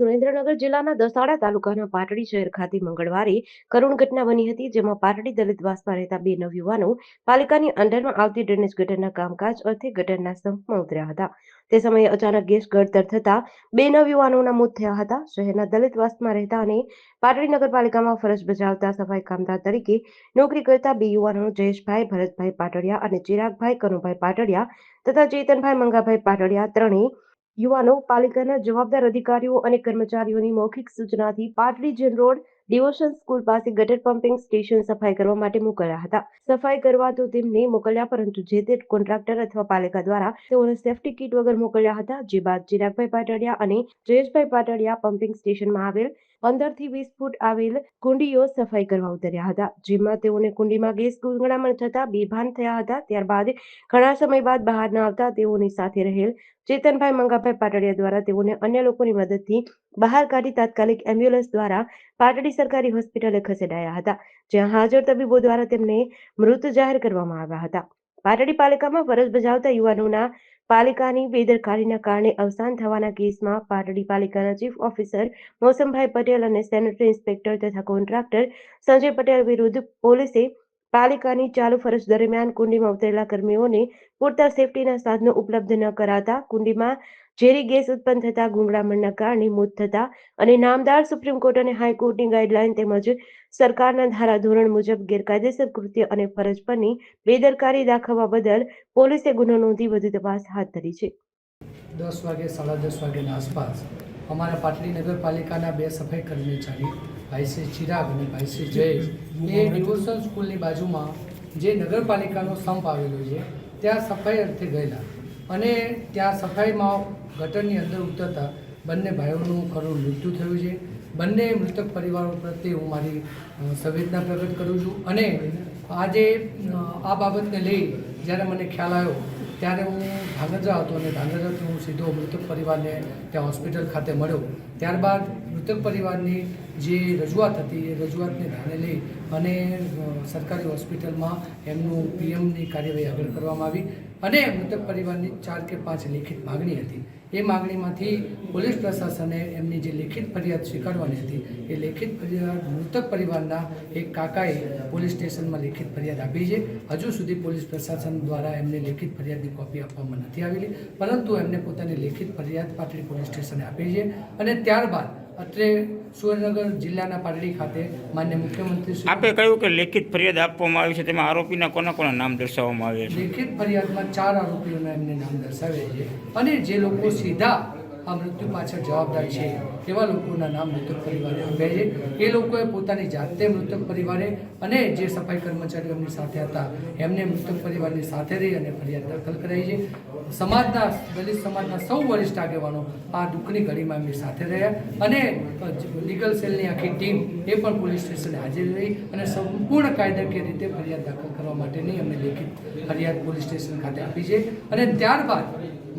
સુરેન્દ્રનગર જિલ્લાના દસાડા તાલુકાના પાટડી શહેર ખાતે મંગળવારે કરુણ ઘટના બની હતી, જેમાં પાટડી દલિતવાસમાં રહેતા બે નવયુવાનો પાલિકાની અંડરમાં આવતી ડ્રેનેજ ગટરના કામકાજ અર્થે ગટરના સંપમાં ઉતર્યા હતા. તે સમયે અચાનક ગેસ ગળતર થતા બે નવયુવાનોના મોત થયા હતા. શહેરના દલિતવાસમાં રહેતા અને પાટડી નગરપાલિકામાં ફરજ બજાવતા સફાઈ કામદાર તરીકે નોકરી કરતા બે યુવાનો જયેશભાઈ, ભરતભાઈ પાટડિયા અને ચિરાગભાઈ કનુભાઈ પાટડિયા તથા ચેતનભાઈ મંગાભાઈ પાટડિયા ત્રણેય યુવાનો, પાલિકાના જવાબદાર અધિકારીઓ અને કર્મચારીઓની મૌખિક સૂચનાથી Patdi Jain road devotion school પાસે ગટર પમ્પિંગ સ્ટેશન સફાઈ કરવા માટે મોકલ્યા હતા. સફાઈ કરવા તો તેમને મોકલ્યા, પરંતુ જે તે કોન્ટ્રાક્ટર અથવા પાલિકા દ્વારા તેઓને સેફટી કીટ વગર મોકલ્યા હતા, જે બાદ ચિરાગભાઈ પાટડિયા અને જયેશભાઈ પાટડિયા પમ્પિંગ સ્ટેશનમાં આવેલ પંદરથી વીસ ફૂટ આવેલ કુંડીઓ સફાઈ કરવા ઉતર્યા હતા, જેમાં તેઓને કુંડીમાં ગેસ ગુંગળામણ થતા બેભાન થયા હતા. ત્યારબાદ ઘણા સમય બાદ બહાર ન આવતા તેઓની સાથે રહેલ ચેતનભાઈ મંગાભાઈ પાટડિયા દ્વારા તેઓને અન્ય લોકોની મદદથી બહાર કાઢી તાત્કાલિક એમ્બ્યુલન્સ દ્વારા પાટડી સરકારી હોસ્પિટલે ખસેડાયા હતા, જ્યાં હાજર તબીબો દ્વારા તેમને મૃત જાહેર કરવામાં આવ્યા હતા. પાટડી પાલિકામાં ફરજ બજાવતા યુવાનોના પાલિકાની બેદરકારીના કારણે અવસાન થવાના કેસમાં પાટડી પાલિકાના ચીફ ઓફિસર મોસમભાઈ પટેલ અને સેનેટરી ઇન્સ્પેક્ટર તથા કોન્ટ્રાક્ટર સંજય પટેલ વિરુદ્ધ પોલીસે પાલિકાની ચાલુ ફરજ દરમિયાન કુંડીમાં ઉતરેલા કર્મીઓને પૂરતા સેફટીના સાધનો ઉપલબ્ધ ન કરાતા કુંડીમાં ઝેરી ગેસ ઉત્પન્ન થતા ગુંગળામણના કારણે મોત થતા અને નામદાર સુપ્રીમ કોર્ટ અને હાઈકોર્ટની ગાઈડલાઈન તેમજ સરકારના ધારાધોરણ મુજબ ગેરકાયદેસર કૃત્ય અને ફરજ પરની બેદરકારી દાખવવા બદલ પોલીસે ગુનો નોંધી વધુ તપાસ હાથ ધરી છે. દસ વાગે, સાડા દસ વાગ્યાના આસપાસ અમારા પાટલી નગરપાલિકાના બે સફાઈ કર્મચારી, ભાઈશ્રી ચિરાગ અને ભાઈશ્રી જયેશ, એ ડિવોશન સ્કૂલની બાજુમાં જે નગરપાલિકાનો સંપ આવેલો છે, ત્યાં સફાઈ અર્થે ગયેલા. અને ત્યાં સફાઈમાં ગટરની અંદર ઉતરતા બંને ભાઈઓનું ખરું મૃત્યુ થયું છે. બંને મૃતક પરિવારો પ્રત્યે હું મારી સંવેદના પ્રગટ કરું છું. અને આજે આ બાબતને લઈ જ્યારે મને ખ્યાલ આવ્યો ત્યારે હું ધાંગધ્રા હતો અને ધાંગધ્રાથી હું સીધો મૃતક પરિવારને ત્યાં હોસ્પિટલ ખાતે મળ્યો. ત્યારબાદ મૃતક પરિવારની જે રજૂઆત હતી એ રજૂઆતને ધ્યાને લઈ અને સરકારી હોસ્પિટલમાં એમનું પીએમની કાર્યવાહી આગળ કરવામાં આવી અને મૃતક પરિવારની ચાર કે પાંચ લેખિત માગણી હતી. એ માગણીમાંથી પોલીસ પ્રશાસને એમની જે લેખિત ફરિયાદ સ્વીકારવાની હતી, એ લેખિત ફરિયાદ મૃતક પરિવારના એક કાકાએ પોલીસ સ્ટેશનમાં લેખિત ફરિયાદ આપી છે. હજુ સુધી પોલીસ પ્રશાસન દ્વારા એમને લેખિત ફરિયાદની કોપી આપવામાં નથી આવેલી, પરંતુ એમને પોતાની લેખિત ફરિયાદ પાટડી પોલીસ સ્ટેશને આપી છે અને ત્યારબાદ અત્રે સુરેન્દ્રનગર જિલ્લાના પાટડી ખાતે માન્ય મુખ્યમંત્રી આપે કહ્યું કે લેખિત ફરિયાદ આપવામાં આવી છે. તેમાં આરોપીના કોના કોના નામ દર્શાવવામાં આવ્યા છે? લેખિત ફરિયાદમાં ચાર આરોપીઓના એમને નામ દર્શાવે છે અને જે લોકો સીધા આ મૃત્યુ પાછળ જવાબદાર છે એવા લોકોના નામ મૃતક પરિવારે આપ્યા છે. એ લોકોએ પોતાની જાતે મૃતક પરિવારે અને જે સફાઈ કર્મચારીઓ એમની સાથે હતા, એમને મૃતક પરિવારની સાથે રહી અને ફરિયાદ દાખલ કરાઈ છે. સમાજના, દલિત સમાજના સૌ વરિષ્ઠ આગેવાનો આ દુઃખની ઘડીમાં એમની સાથે રહ્યા અને લીગલ સેલની આખી ટીમ એ પણ પોલીસ સ્ટેશને હાજર રહી અને સંપૂર્ણ કાયદાકીય રીતે ફરિયાદ દાખલ કરવા માટેની અમને લેખિત ફરિયાદ પોલીસ સ્ટેશન ખાતે આપી છે. અને ત્યારબાદ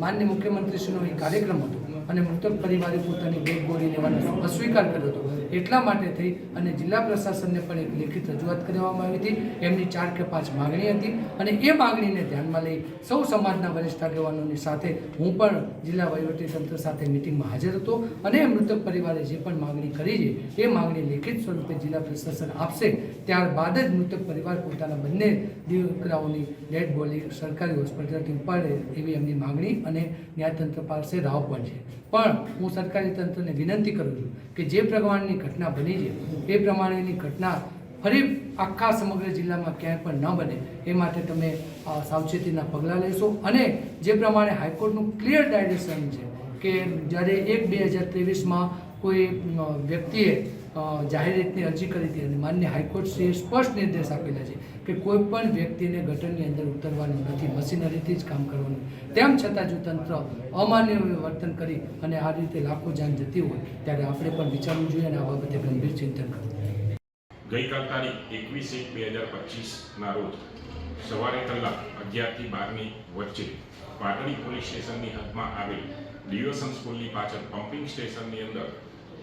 માન્ય મુખ્યમંત્રીશ્રીનો એ કાર્યક્રમ હતો. અને મૃતક પરિવારે પોતાની ડેડ ગોળી લેવાનો અસ્વીકાર કર્યો હતો. એટલા માટે થઈ અને જિલ્લા પ્રશાસનને પણ એક લેખિત રજૂઆત કરવામાં આવી હતી. એમની ચાર કે પાંચ માગણી હતી અને એ માગણીને ધ્યાનમાં લઈ સૌ સમાજના વરિષ્ઠ આગેવાનોની સાથે હું પણ જિલ્લા વહીવટીતંત્ર સાથે મિટિંગમાં હાજર હતો અને મૃતક પરિવારે જે પણ માગણી કરી છે, એ માગણી લેખિત સ્વરૂપે જિલ્લા પ્રશાસન આપશે. ત્યારબાદ જ મૃતક પરિવાર પોતાના બંને દીકરાઓની ડેડ બોડી સરકારી હોસ્પિટલથી ઉપાડે એવી એમની માગણી અને ન્યાયતંત્ર પાસે રાવ પણ છે. પણ હું સરકારી તંત્રને વિનંતી કરું છું કે જે પ્રમાણેની ઘટના બની છે, એ પ્રમાણેની ઘટના ફરી આખા સમગ્ર જિલ્લામાં ક્યાંય પણ ન બને, એ માટે તમે સાવચેતીના પગલાં લેશો અને જે પ્રમાણે હાઈકોર્ટનું ક્લિયર ડાયરેક્શન છે કે જ્યારે એક બે હજાર ત્રેવીસમાં કોઈ વ્યક્તિએ જાહેર રીતની અરજી કરી હતી અને માન્ય હાઈકોર્ટશ્રીએ સ્પષ્ટ નિર્દેશ આપેલા છે કે કોઈ પણ વ્યક્તિને ગટરની અંદર ઉતરવાનું નથી, મશીનરીથી જ કામ કરવાનું. તેમ છતાં જો તંત્ર અમાન્ય વર્તન કરી અને આ રીતે લાખો જાન જતી હોય, ત્યારે આપણે પણ વિચારવું જોઈએ અને આ બાબતે ગંભીર ચિંતન કરવું ગઈકાલ તારીખ એકવીસ એક બે હજાર પચીસના રોજ સવારે કલાક અગિયારથી બારની વચ્ચે પાટડી પોલીસ સ્ટેશનની હદમાં આવેલ ડિવોશન સ્કૂલની પાછળ પમ્પિંગ સ્ટેશનની અંદર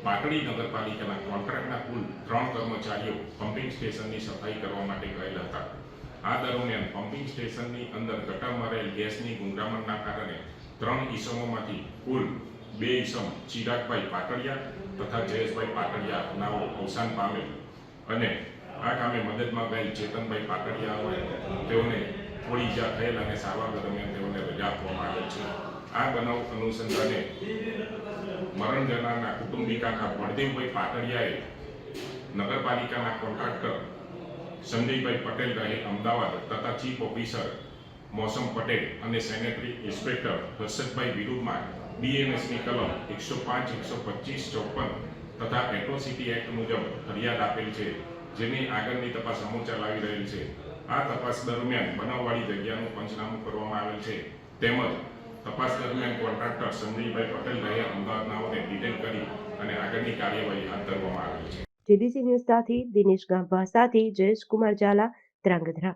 પાટડી નગરપાલિકાના કોન્ટ્રાક્ટના કુલ ત્રણ કર્મચારીઓ પમ્પિંગ સ્ટેશનની સફાઈ કરવા માટે ગયેલા હતા. આ દરમિયાન પમ્પિંગ સ્ટેશનની અંદર ગટરમાં રહેલ ગેસની ગુંગળામણના કારણે ત્રણ ઈસમોમાંથી કુલ બે ઈસમ ચિરાગભાઈ પાટડિયા તથા જયેશભાઈ પાટડિયા નાઓ અવસાન પામેલ અને આ કામે મદદમાં ગયેલ ચેતનભાઈ પાટડિયા તેઓને થોડી ઈજા થયેલ અને સારવાર દરમિયાન તેઓને રજા આપવામાં આવેલ છે. આ બનાવ અનુસંધાને મરણ જનારના કુટુંબિકાના બળદેવભાઈ પાટડિયાએ નગરપાલિકાના કોન્ટ્રાક્ટર સંજયભાઈ પટેલ રહે અમદાવાદ તથા ચીફ ઓફિસર મોસમ પટેલ અને સેનેટરી ઇન્સ્પેક્ટર હર્ષદભાઈ વિરુદ્ધમાં બીએનએસની કલમ એકસો પાંચ, એકસો પચીસ, ચોપન તથા એટ્રોસિટી એક્ટ મુજબ ફરિયાદ આપેલ છે, જેની આગળની તપાસ અમો ચલાવી રહેલ છે. આ તપાસ દરમિયાન બનાવવાળી જગ્યાનું પંચનામું કરવામાં આવેલ છે. તેમજ તપાસ દરમિયાન કોન્ટ્રાક્ટર સંજયભાઈ પટેલ રહે અમદાવાદનાઓને ડિટેન કરી અને આગળની કાર્યવાહી હાથ ધરવામાં આવી છે. જીડીસી ન્યૂઝ સાથે દિનેશ ગાંભા સાથે જયેશ કુમાર ઝાલા, ધ્રાંગધ્રા.